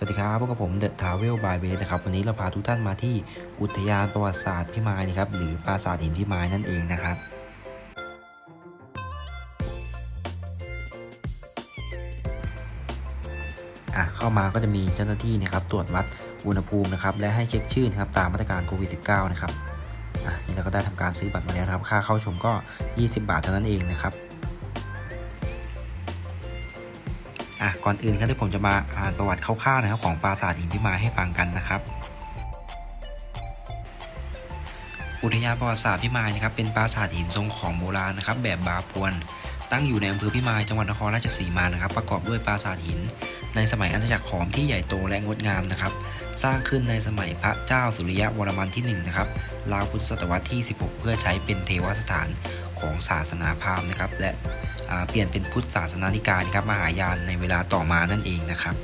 สวัสดีครับพบกับผมเดอะทาวเวลบายเบสนะครับวันนี้เราพาทุกท่านมาที่อุทยานประวัติศาสตร์พิมายนะครับหรือปราสาทหินพิมายนั่นเองนะครับอะเข้ามาก็จะมีเจ้าหน้าที่นะครับตรวจวัดอุณหภูมินะครับและให้เช็คชื่อนะครับตามมาตรการโควิด -19 นะครับอะนี่เราก็ได้ทำการซื้อบัตรมาแล้วนะครับ ค่าเข้าชมก็ 20 บาทเท่านั้นเองนะครับ อะก่อนอื่นครับที่ผมจะมาอ่านประวัติคร่าวๆนะครับของปราสาทหินพิมาให้ฟังกันนะครับ อุทยานประวัติศาสตร์พิมายนะครับเป็นปราสาทหินทรงของโบราณนะครับ แบบบาพวน ตั้งอยู่ในอำเภอพิมายจังหวัดนครราชสีมานะครับ ประกอบด้วยปราสาทหิน ในสมัยอาณาจักรขอมที่ใหญ่โตและงดงามนะครับ สร้างขึ้นในสมัยพระเจ้าสุริยะวรมันที่1นะครับราวพุทธศตวรรษที่ 16 เพื่อใช้เป็นเทวสถานของศาสนาพราหมณ์นะครับ และ เปลี่ยนเป็นพุทธศาสนานิกายครับมหายานในเวลาต่อมานั่นเองนะครับ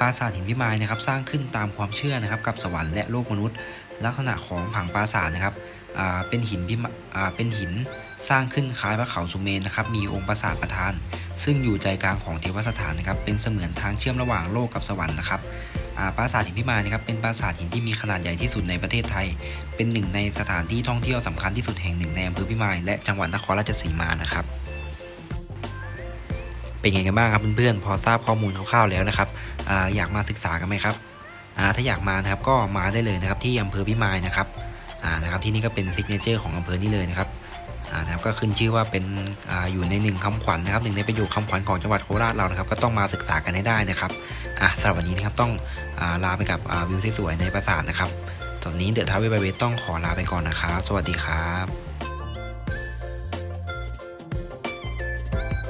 ปราสาทหินพิมายนะครับสร้างขึ้นตามความเชื่อนะครับกับสวรรค์และโลกมนุษย์ ลักษณะของผังปราสาทนะครับเป็นหินพิมาเป็นหินสร้างขึ้นคล้ายพระเขาสุเมนนะครับมีองค์ปราสาทประธาน ซึ่งอยู่ใจกลางของเทวสถานนะครับเป็นเสมือนทางเชื่อมระหว่างโลกกับสวรรค์นะครับ ปราสาทหินพิมายนะครับเป็นปราสาทหินที่มีขนาดใหญ่ที่สุดในประเทศไทย เป็นหนึ่งในสถานที่ท่องเที่ยวสำคัญที่สุดแห่งหนึ่งในอำเภอพิมายและจังหวัดนครราชสีมานะครับเป็นไงกันบ้างครับเพื่อนๆพอทราบข้อมูลคร่าวๆแล้วนะครับออยากมาศึกษากันไหมครับถ้าอยากมานะครับก็มาได้เลยนะครับที่อำเภอพิมายนะครับนะครับที่นี่ก็เป็นซิกเนเจอร์ของอำเภอนี้เลยนะครับนะครับก็ขึ้นชื่อว่าเป็นออยู่ในหนึ่งคำขวัญนะครับหนึ่งในประโยคคำขวัญของจังหวัดโคราชเรานะครับ ก็ต้องมาศึกษากันให้ได้นะครับ อะสำหรับวันนี้นะครับต้องอลาไปกับวิวสวยๆในปราสาทนะครับตอนนี้เดือดท้าวเวลไบเวต้องขอลาไปก่อนนะครับ สวัสดีครับ